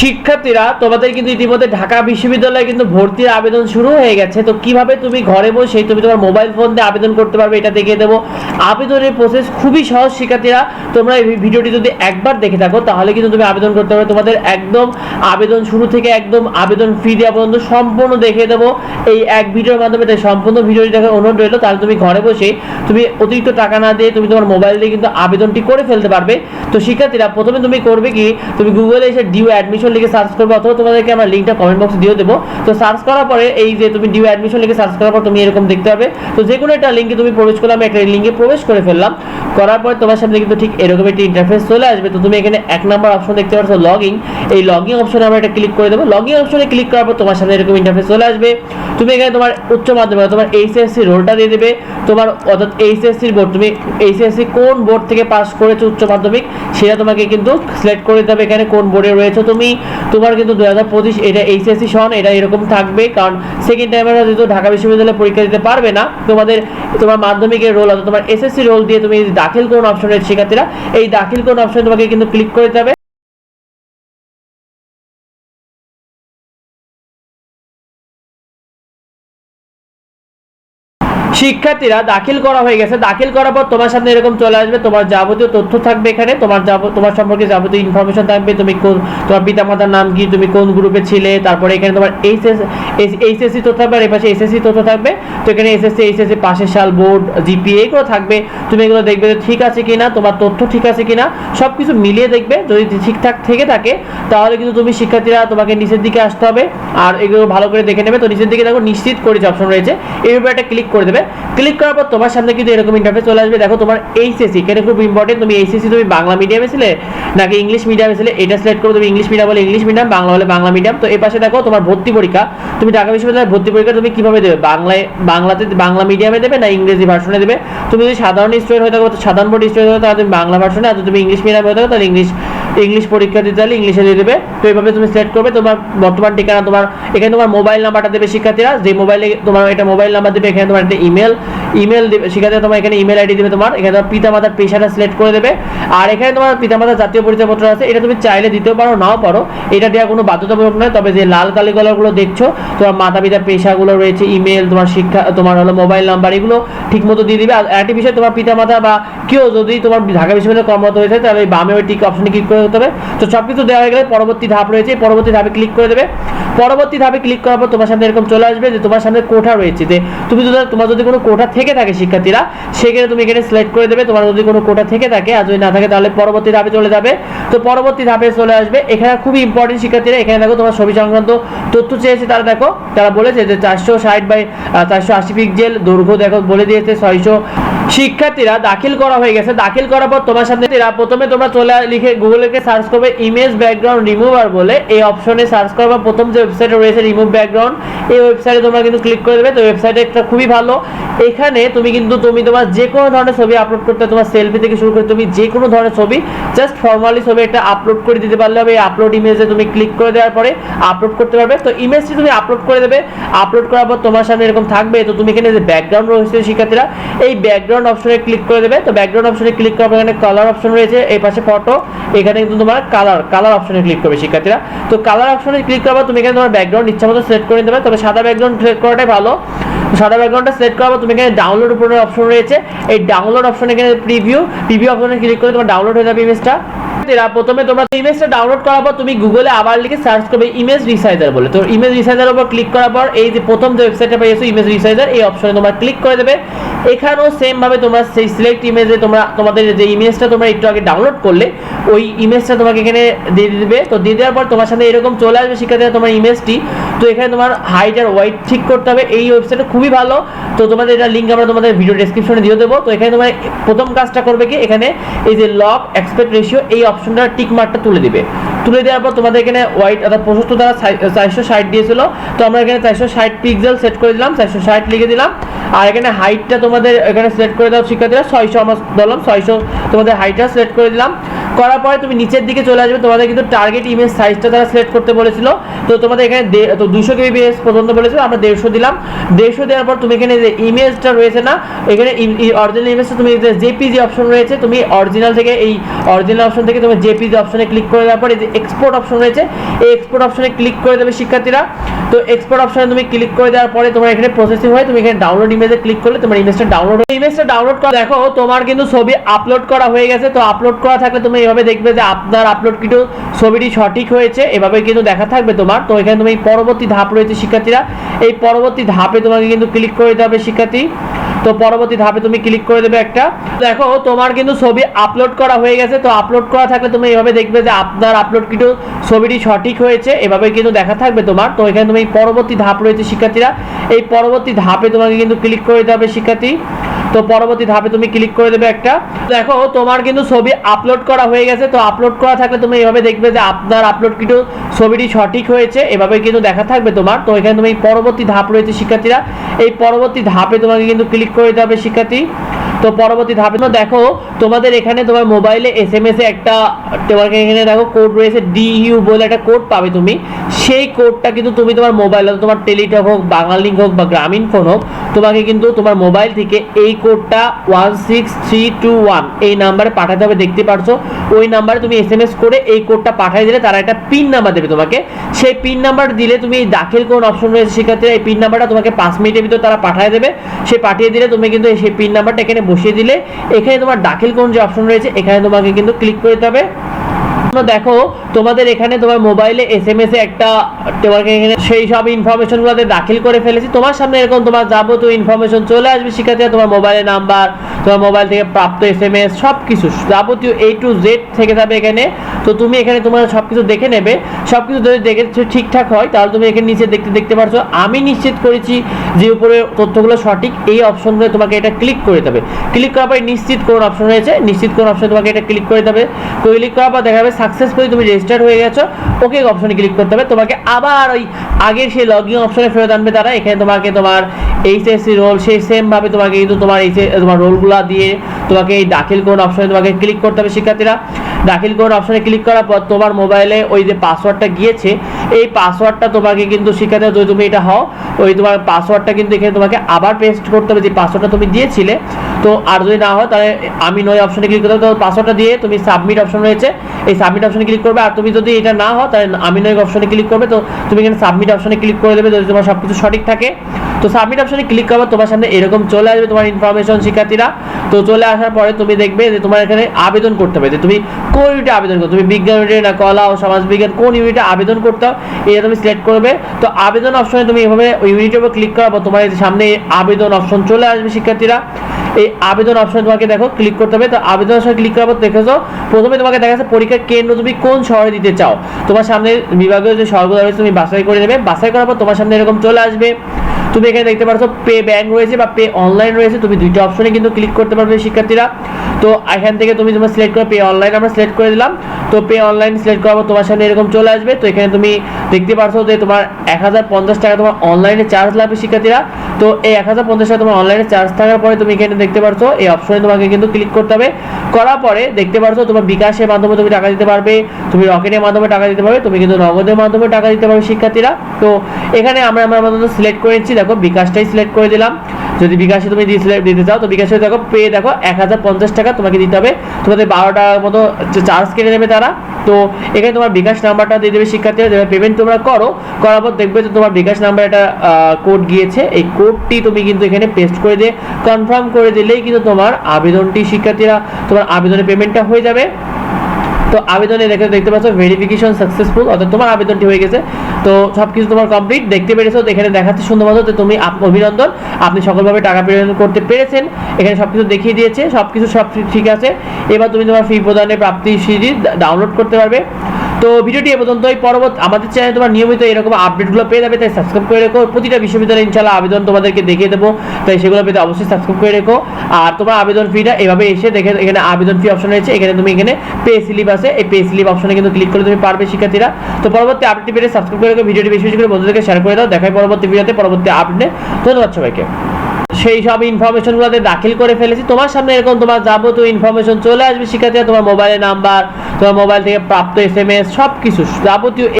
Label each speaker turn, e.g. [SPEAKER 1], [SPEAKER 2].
[SPEAKER 1] শিক্ষার্থীরা, তোমাদের কিন্তু ইতিমধ্যে ঢাকা বিশ্ববিদ্যালয়ে কিন্তু ভর্তির আবেদন শুরু হয়ে গেছে। তো কীভাবে তুমি ঘরে বসে তুমি তোমার মোবাইল ফোন দিয়ে আবেদন করতে পারবে এটা দেখিয়ে দেবো। আবেদনের প্রসেস খুবই সহজ, শিক্ষার্থীরা, তোমরা এই ভিডিওটি যদি একবার দেখে থাকো, তাহলে কিন্তু তুমি আবেদন করতে পারবে। তোমাদের একদম আবেদন শুরু থেকে একদম আবেদন ফি দেওয়া পর্যন্ত সম্পূর্ণ দেখিয়ে দেবো। এই এক ভিডিওর মাধ্যমে তাই সম্পূর্ণ ভিডিওটি দেখার অনুরোধ রইল। তাহলে তুমি ঘরে বসে তুমি অতিরিক্ত টাকা না দিয়ে তুমি তোমার মোবাইল দিয়ে কিন্তু আবেদনটি করে ফেলতে পারবে। তো শিক্ষার্থীরা, প্রথমে তুমি করবে কি? তুমি গুগলে এসে ডিউ অ্যাডমিশন লিখে সার্চ করবে অথবা তোমাদেরকে আমরা লিঙ্কটা কমেন্ট বক্সে দিয়ে দেবো। তো সার্চ করার পরে এই যে তুমি ডিউ অ্যাডমিশন লিখে সার্চ করার পর তুমি এরকম দেখতে পাবে। তো যে কোনো একটা লিঙ্কে তুমি প্রবেশ করলে আমি একটা লিঙ্কে প্রবেশ করে ফেললাম। করার পর তোমার সামনে কিন্তু ঠিক এরকম একটি ইন্টারফেস চলে আসবে। তো তুমি এখানে এক নাম্বার অপশন দেখতে পাচ্ছ লগইন এই লগইন অপশনে আমরা এটা ক্লিক করে দেবো। লগইন অপশনে ক্লিক করার পর তোমার সামনে এরকম ইন্টারফেস চলে আসবে। তুমি এখানে তোমার উচ্চ মাধ্যমিক তোমার এইচএসসি রোলটা দিয়ে দেবে। তোমার অর্থাৎ এইচএসসির বোর্ড তুমি এইচএসসি কোন বোর্ড থেকে পাস করেছ উচ্চ মাধ্যমিক, সেটা তোমাকে কিন্তু সিলেক্ট করে দিতে হবে। এখানে কোন বোর্ডে রয়েছে তুমি? তোমার কিন্তু দু হাজার পঁচিশ, এটা এইচএসসি সন, এটা এরকম থাকবে, কারণ সেকেন্ড টাইমের যেহেতু ঢাকা বিশ্ববিদ্যালয়ে পরীক্ষা দিতে পারবে না, তোমাদের, তোমার মাধ্যমিকের রোল অথবা তোমার এসএসসি রোল দিয়ে তুমি দাখিল কোন অপশনের শিক্ষার্থীরা, এই দাখিল কোন অপশন তোমাকে কিন্তু ক্লিক করে দিতে শিক্ষার্থীরা দাখিল করা হয়ে গেছে। দাখিল করার পর তোমার সামনে এরকম চলে আসবে, তোমার যাবতীয় তথ্য থাকবে এখানে, তোমার যাব, তোমার সম্পর্কে যাবতীয় ইনফরমেশন থাকবে, তুমি কোন, তোমার পিতামাতার নাম কি, তুমি কোন গ্রুপে ছিলে, তারপরে এখানে তোমার এইচএস এইচএসসি তথ্য থাকবে, আর এই পাশে এসএসসি তথ্য থাকবে। তো এখানে এসএসসি এইচএসসি পাশের সাল বোর্ড জিপিএ এগুলো থাকবে। তুমি এগুলো দেখবে যে ঠিক আছে কি না তোমার তথ্য ঠিক আছে কিনা সব কিছু মিলিয়ে দেখবে। যদি ঠিকঠাক থেকে থাকে, তাহলে কিন্তু তুমি শিক্ষার্থীরা তোমাকে নিচের দিকে আসতে হবে। আর এগুলো ভালো করে দেখে নেবে। তো নিচের দিকে দেখো, নিশ্চিত করে যে অপশন রয়েছে উপরে একটা ক্লিক করে দেবে। ক্লিক করার পর তোমার সামনে কিন্তু এরকম ইন্টারফেস চলে আসবে। দেখো তোমার এইচএসসি এখানে খুব ইম্পর্টেন্ট তুমি এইচএসসি তুমি বাংলা মিডিয়ামে ছিলে নাকি ইংলিশ মিডিয়ামে ছিলে এটা সিলেক্ট করো, তুমি ইংলিশ মিডিয়াম বলে ইংলিশ মিডিয়াম বাংলা বলে বাংলা মিডিয়াম তো এই পাশে দেখো তোমার ভর্তি পরীক্ষা। তুমি ঢাকা বিশ্ববিদ্যালয়ের ভর্তি পরীক্ষা তুমি কীভাবে দেবে? বাংলায়, বাংলাতে, বাংলা মিডিয়ামে দেবে না ইংরেজি ভার্সনে দেবে? তুমি যদি সাধারণ স্টুডেন্ট হয়ে থাকো, সাধারণ বোর্ড স্টুডেন্ট হয়ে থাকো, তাহলে তুমি বাংলা ভার্সনে আর তুমি ইংলিশ মিডিয়ামে হয়ে থাকো, তাহলে ইংলিশ ইংলিশ পরীক্ষা দিতে চাইলে ইংলিশে দিয়ে দেবে। তো এইভাবে তুমি সিলেক্ট করবে। তোমার বর্তমান ঠিকানা তোমার, এখানে তোমার মোবাইল নাম্বারটা দেবে শিক্ষার্থীরা। যে মোবাইলে তোমার এটা মোবাইল নাম্বার দেবে, এখানে তোমার একটা ইমেল ইমেল দেবে, শিক্ষার্থীরা তোমার এখানে ইমেল আইডি দেবে তোমার। এখানে তোমার পিতা মাতার পেশাটা সিলেক্ট করে দেবে। আর এখানে তোমার পিতা মাতার জাতীয় পরিচয়পত্র আছে। এটা তুমি চাইলে দিতেও পারো, নাও পারো। এটা দেওয়া কোনো বাধ্যতামূলক নয়। তবে যে লাল কালিগুলো দেখছ, তোমার মাতা পিতার পেশাগুলো রয়েছে ইমেল তোমার শিক্ষা, তোমার হলো মোবাইল নাম্বার এগুলো ঠিক মতো দিয়ে দিবে। আর একটি বিষয় তোমার পিতা মাতা বা কেউ যদি তোমার ঢাকা বিশ্ববিদ্যালয়ে কর্মরত হয়ে থাকে, তাহলে বামে ওই টিক অপশনে ক্লিক করে দিতে হবে। তো সব কিছু দেওয়া হয়ে গেলে পরবর্তী ধাপ রয়েছে। পরবর্তী ধাপে ক্লিক করে দেবে। পরবর্তী ধাপে ক্লিক করার পর তোমার সামনে এরকম চলে আসবে যে তোমার সামনে কোঠা রয়েছে। যে তুমি যদি, তোমার যদি কোনো কোঠা থেকে থাকে শিক্ষার্থীরা, সেখানে তুমি এখানে সিলেক্ট করে দেবে। তোমার যদি কোনো কোঠা থেকে থাকে, আর যদি না থাকে তাহলে পরবর্তী ধাপে চলে যাবে। তো পরবর্তী ধাপে চলে আসবে। এখানে খুবই ইম্পর্টেন্ট শিক্ষার্থীরা, এখানে দেখো তোমার ছবি সংক্রান্ত তথ্য চেয়েছে। তারা দেখো, তারা বলেছে যে চারশো ষাট বাই চারশো আশি পিক্সেল দৈর্ঘ্য দেখো বলে দিয়েছে। ছয়শো শিক্ষার্থীরা দাখিল করা হয়ে গেছে। দাখিল করার পর তোমার সামনে প্রথমে তোমরা চলে লিখে গুগলকে সার্চ করবে ইমেজ ব্যাকগ্রাউন্ড রিমুভার বলে। এই অপশনে সার্চ করবে প্রথম যে ওয়েবসাইটে রয়েছে রিমুভ ব্যাকগ্রাউন্ড এই ওয়েবসাইটে তোমরা কিন্তু ক্লিক করে দেবে। তো ওয়েবসাইটে একটা খুবই ভালো। এখানে তুমি কিন্তু তুমি তোমার যে কোনো ধরনের ছবি আপলোড করতে তোমার সেলফি থেকে শুরু করে তুমি যে কোনো ধরনের ছবি জাস্ট ফর্মালি ছবি একটা আপলোড করে দিতে পারলে হবে। এই আপলোড ইমেজে তুমি ক্লিক করে দেওয়ার পরে আপলোড করতে পারবে। তো ইমেজটি তুমি আপলোড করে দেবে। আপলোড করার পর তোমার সামনে এরকম থাকবে। তো তুমি এখানে যে ব্যাকগ্রাউন্ড রয়েছে শিক্ষার্থীরা, এই ব্যাকগ্রাউন্ড অপশনে ক্লিক করে দেবে। তো ব্যাকগ্রাউন্ড অপশনে ক্লিক করার এখানে কালার অপশন রয়েছে। এই পাশে ফটো এখানে কিন্তু তোমার কালার কালার অপশনে ক্লিক করবে শিক্ষার্থীরা। তো কালার অপশনে ক্লিক করার তুমি এখানে তোমার ব্যাকগ্রাউন্ড ইচ্ছা মতো সিলেক্ট করে পারবে তবে সাদা ব্যাকগ্রাউন্ড সিলেক্ট করাটাই ভালো। সাদা ব্যাকগ্রাউন্ডটা সিলেক্ট করার পর তুমি এখানে ডাউনলোড উপরে অপশন রয়েছে। এই ডাউনলোড অপশনে এখানে প্রিভিউ প্রিভিউ অপশনে ক্লিক করে তোমার ডাউনলোড হয়ে যাবে ইমেজটা প্রথমে তোমরা ইমেজটা ডাউনলোড করার পর তুমি গুগলে আবার লিখে সার্চ করবে ইমেজ রিসাইজার বলে। তো ইমেজ রিসাইজার উপর ক্লিক করার পর এই যে প্রথম যে ওয়েবসাইটটা পেয়েছ ইমেজ রিসাইজার এই অপশনে তোমরা ক্লিক করে দেবে। এখানেও সেম ভাবে তোমরা সেই সিলেক্ট ইমেজে তোমরা, তোমাদের যে ইমেজটা তোমরা একটু আগে ডাউনলোড করলে, ওই ইমেজটা তোমাকে এখানে দিয়ে দিবে। তো দিয়ে দেওয়ার পর তোমার সাথে এরকম চলে আসবে শিক্ষার্থীরা তোমার ইমেজটি তো এখানে তোমার হাইট আর ওয়াইট ঠিক করতে হবে। এই ওয়েবসাইটটা খুবই ভালো। তো তোমাদের এটা লিঙ্ক আমরা তোমাদের ভিডিও ডেসক্রিপশনে দিয়ে দেবো। তো এখানে তোমার প্রথম কাজটা করবে কি? এখানে এই যে লক এক্সপেক্ট রেশিও এই অপশনটা টিক মার্কটা তুলে দিবে। তুলে দেওয়ার পর তোমাদের এখানে হোয়াইট অর্থাৎ প্রশস্ত দ্বারা চারশো ষাট দিয়েছিল। তো আমরা এখানে চারশো ষাট পিক্সেল সেট করে দিলাম, চারশো ষাট লিখে দিলাম। আর এখানে হাইটটা তোমাদের এখানে সিলেক্ট করে দাও শিক্ষার্থীরা, ছয়শো আমার ধরলাম ছয়শো তোমাদের হাইটটা সিলেক্ট করে দিলাম। করার পরে তুমি নিচের দিকে চলে আসবে, তোমাদের কিন্তু টার্গেট ইমেজ সাইজটা তারা সিলেক্ট করতে বলেছিল। তো তোমাদের এখানে তো দুশো কেবিপিএস পর্যন্ত বলেছিল, আমরা দেড়শো দিলাম। দেড়শো দেওয়ার পর তুমি এখানে যে ইমেজটা রয়েছে না, এখানে অরিজিনাল ইমেজটা তুমি যে জেপিজি অপশন রয়েছে, তুমি অরিজিনাল থেকে এই অরিজিনাল অপশন থেকে তুমি জেপিজি অপশনে ক্লিক করে দেওয়ার পর এই যে এক্সপোর্ট অপশন রয়েছে, এই এক্সপোর্ট অপশনে ক্লিক করে দেবে শিক্ষার্থীরা। তো এক্সপোর্ট অপশনে তুমি ক্লিক করে দেওয়ার পরে তোমার এখানে প্রসেসিং হয়, তুমি এখানে ডাউনলোড ইমেজে ক্লিক করলে তোমার ইমেজটা ডাউনলোড ইমেজটা ডাউনলোড করা, দেখো, তোমার কিন্তু ছবি আপলোড করা হয়ে গেছে, তো আপলোড করা থাকলে তুমি এইভাবে দেখবে যে আপনার আপলোড কিন্তু ছবিটি সঠিক হয়েছে, এভাবে কিন্তু দেখা থাকবে তোমার। তো এখানে তুমি পরবর্তী ধাপ রয়েছে শিক্ষার্থীরা। এই পরবর্তী ধাপে তোমাকে কিন্তু ক্লিক করে দিতে হবে শিক্ষার্থী। তো পরবর্তী ধাপে তুমি ক্লিক করে দেবে একটা। দেখো, তোমার কিন্তু ছবি আপলোড করা হয়ে গেছে। তো আপলোড করা থাকলে তুমি এইভাবে দেখবে যে আপনার আপলোড কিন্তু ছবিটি সঠিক হয়েছে, এভাবে কিন্তু দেখা থাকবে তোমার। তো এখানে তুমি পরবর্তী ধাপ রয়েছে শিক্ষার্থীরা। এই পরবর্তী ধাপে তোমাকে কিন্তু ক্লিক করে দিতে হবে শিক্ষার্থী। তো পরবর্তী ধাপে তুমি ক্লিক করে দেবে একটা। দেখো, তোমার কিন্তু ছবি আপলোড করা হয়ে গেছে, তো আপলোড করা থাকলে তুমি এইভাবে দেখবে যে আপনার আপলোড কিন্তু ছবিটি সঠিক হয়েছে, এভাবে কিন্তু দেখা থাকবে তোমার। তো এখানে তুমি পরবর্তী ধাপ রয়েছে শিক্ষার্থীরা। এই পরবর্তী ধাপে তোমাকে কিন্তু ক্লিক করে দিতে হবে শিক্ষার্থী। তো পরবর্তী ধাপে দেখো, তোমাদের এখানে তোমার মোবাইলে এস এম এস এ একটা, তোমাকে এখানে দেখো কোড রয়েছে ডিইউ বলে একটা কোড পাবে তুমি। সেই কোডটা কিন্তু তুমি তোমার মোবাইল তোমার টেলিটক হোক, বাঙালি হোক বা গ্রামীণ ফোন হোক, তোমাকে কিন্তু তোমার মোবাইল থেকে এই কোডটা one six three two one এই নাম্বারে পাঠাতে হবে, দেখতে পারছ। ওই নাম্বারে তুমি এস এম এস করে এই কোডটা পাঠিয়ে দিলে তারা একটা পিন নাম্বার দেবে তোমাকে। সেই পিন নাম্বার দিলে তুমি এই দাখিল কোন অপশন রয়েছে সেক্ষেত্রে এই পিন নাম্বারটা তোমাকে পাঁচ মিনিটের ভিতর তারা পাঠিয়ে দেবে। সে পাঠিয়ে দিলে তুমি কিন্তু সেই পিন নাম্বারটা এখানে বসিয়ে দিলে। এখানে তোমার দাখিল কোন যে অপশন রয়েছে, এখানে তোমাকে কিন্তু ক্লিক করে দিতে হবে। দেখো, তোমাদের এখানে তোমার মোবাইলে এস এম এস এ একটা তোমাকে এখানে সেই সব ইনফরমেশন গুলোতে দাখিল করে ফেলেছি। তোমার সামনে এরকম তোমার যাবতীয় ইনফরমেশন চলে আসবে, শিক্ষার্থীরা, তোমার মোবাইলের নাম্বার তোমার মোবাইল থেকে প্রাপ্ত এস এম এস সব কিছু যাবতীয় এ টু জেড থেকে যাবে এখানে। তো তুমি এখানে তোমার সব কিছু দেখে নেবে। সব কিছু যদি দেখে ঠিকঠাক হয়, তাহলে তুমি এখানে নিচে দেখতে দেখতে পারছ। আমি নিশ্চিত করেছি যে উপরে তথ্যগুলো সঠিক, এই অপশনগুলো তোমাকে এটা ক্লিক করে দেবে। ক্লিক করার পরে নিশ্চিত কোন অপশন রয়েছে, নিশ্চিত কোন অপশন তোমাকে এটা ক্লিক করে দেবে। ক্লিক করার পর দেখা যাবে সাকসেসফুলি তুমি রেজিস্টার হয়ে গেছো ওকে অপশনে ক্লিক করতে হবে। তোমাকে আবার ওই আগের সেই লগইন অপশনে ফেরত আনবে তারা। এখানে তোমাকে তোমার এইচএসসি রোল সেই সেম ভাবে তোমাকে কিন্তু তোমার এই তোমার রোলগুলো দিয়ে তোমাকে এই দাখিল কোন অপশনে তোমাকে ক্লিক করতে হবে শিক্ষার্থীরা। দাখিল কোন অপশনে ক্লিক করার পর তোমার মোবাইলে ওই যে পাসওয়ার্ডটা গিয়েছে, এই পাসওয়ার্ডটা তোমাকে কিন্তু শিক্ষার্থীরা যদি তুমি এটা হও, ওই তোমার পাসওয়ার্ডটা কিন্তু এখানে তোমাকে আবার পেস্ট করতে হবে যে পাসওয়ার্ডটা তুমি দিয়েছিলে। তো আর যদি না হয়, তাহলে আমি নয় অপশনে ক্লিক করতে হবে। পাসওয়ার্ডটা দিয়ে তুমি সাবমিট অপশন রয়েছে। এই সাবমিট অপশনে ক্লিক করবে। আর তুমি যদি এটা না হয় তাহলে আমি নয় অপশনে ক্লিক করবে। তো তুমি এখানে সাবমিট অপশনে ক্লিক করে দেবে। যদি তোমার সব কিছু সঠিক থাকে তো সাবমিট অপশনে ক্লিক করবে, তোমার সামনে এরকম চলে আসবে তোমার ইনফরমেশন শিক্ষার্থীরা। তো চলে আসার পরে তুমি দেখবে যে তোমার এখানে আবেদন করতে হবে, যে তুমি কোন ইউনিটে আবেদন করো তুমি বিজ্ঞান ইউনিটে না কলা ও সমাজ বিজ্ঞান, কোন ইউনিটে আবেদন করতে হবে? এটা তুমি সিলেক্ট করবে। তো আবেদন অপশনে তুমি এভাবে ইউনিটের উপর ক্লিক পর তোমার সামনে আবেদন অপশন চলে আসবে শিক্ষার্থীরা। এই আবেদন অপশন তোমাকে দেখো ক্লিক করতে হবে। তো আবেদন অপশন ক্লিক করার পর দেখেছ, প্রথমে তোমাকে দেখা যাচ্ছে পরীক্ষার কেন্দ্র তুমি কোন শহরে দিতে চাও? তোমার সামনে বিভাগীয় যে শহরগুলো রয়েছে, তুমি বাছাই করে নেবে। বাছাই করার পর তোমার সামনে এরকম চলে আসবে। তুমি এখানে দেখতে পাচ্ছ পে ব্যাংক রয়েছে বা পে অনলাইন রয়েছে, তুমি দুইটা অপশনে কিন্তু ক্লিক করতে পারবে শিক্ষার্থীরা। তো এখান থেকে তুমি তোমার সিলেক্ট করে পে অনলাইন আমরা সিলেক্ট করে দিলাম। তো পে অনলাইন সিলেক্ট পর তোমার সামনে এরকম চলে আসবে। তো এখানে তুমি দেখতে পাচ্ছ যে তোমার এক হাজার পঞ্চাশ টাকা তোমার অনলাইনে চার্জ লাগবে শিক্ষার্থীরা। তো এই এক হাজার পঞ্চাশ টাকা তোমার অনলাইনে চার্জ থাকার পরে তুমি এখানে দেখতে পারছ, এই অপশনে তোমাকে কিন্তু ক্লিক করতে হবে। করার পরে দেখতে পারছ তোমার বিকাশের মাধ্যমে তুমি টাকা দিতে পারবে, তুমি রকেটের মাধ্যমে টাকা দিতে পারবে, তুমি কিন্তু নগদের মাধ্যমে টাকা দিতে পারবে শিক্ষার্থীরা। তো এখানে আমরা আমরা আমাদের সিলেক্ট করেছি দেখো বিকাশটাই সিলেক্ট করে দিলাম। যদি বিকাশে তুমি দিতে চাও তো বিকাশে দেখো পে দেখো এক হাজার পঞ্চাশ টাকা তোমাকে দিতে হবে। তোমাদের বারো টাকার মতো চার্জ কেটে নেবে তারা। তো এখানে তোমার বিকাশ নাম্বারটা দিয়ে দেবে শিক্ষার্থীরা, যেভাবে পেমেন্ট তোমরা করো, করার পর দেখবে যে তোমার বিকাশ নাম্বার একটা কোড গিয়েছে। এই কোডটি তুমি কিন্তু এখানে পেস্ট করে দিয়ে কনফার্ম করে দিলেই কিন্তু তোমার আবেদনটি শিক্ষার্থীরা, তোমার আবেদনের পেমেন্টটা হয়ে যাবে। তো আবেদনে দেখে দেখতে পাচ্ছ ভেরিফিকেশন সাকসেসফুল অর্থাৎ তোমার আবেদনটি হয়ে গেছে। তো সব কিছু তোমার কমপ্লিট দেখতে পেরেছ, তো এখানে দেখাচ্ছে সুন্দর তো তুমি অভিনন্দন, আপনি সকলভাবে টাকা প্রেরণ করতে পেরেছেন। এখানে সব কিছু দেখিয়ে দিয়েছে সব কিছু সব ঠিক আছে। এবার তুমি তোমার ফি প্রদানের প্রাপ্তি সিডি ডাউনলোড করতে পারবে। তো ভিডিওটি এ পর্যন্তই। পরবর্তী আমাদের চ্যানেলে তোমার নিয়মিত এরকম আপডেটগুলো পেয়ে যাবে, তাই সাবস্ক্রাইব করে রেখো। প্রতিটা বিশ্ববিদ্যালয়ে ইনশাল্লাহ আবেদন তোমাদেরকে দেখিয়ে দেবো, তাই সেগুলো পেতে অবশ্যই সাবস্ক্রাইব করে রেখো। আর তোমার আবেদন ফিটা এভাবে এসে দেখে এখানে আবেদন ফি অপশন রয়েছে। এখানে তুমি এখানে পে স্লিপ আছে। এই পে স্লিপ অপশনে কিন্তু ক্লিক করে তুমি পারবে শিক্ষার্থীরা। তো পরবর্তী আপডেট পেতে সাবস্ক্রাইব করে রেখো। ভিডিওটি বেশি বেশি করে বন্ধুদেরকে শেয়ার করে দাও। দেখাই পরবর্তী ভিডিওতে পরবর্তী আপডেট ধন্যবাদ সবাইকে। সেই সব ইনফরমেশন গুলোতে দাখিল করে ফেলেছি। তোমার সামনে এরকম তোমার যাবতীয় ইনফরমেশন চলে আসবে, শিক্ষার্থীরা, তোমার মোবাইলের নাম্বার তোমার মোবাইল থেকে প্রাপ্ত এস এম এস সব কিছু যাবতীয়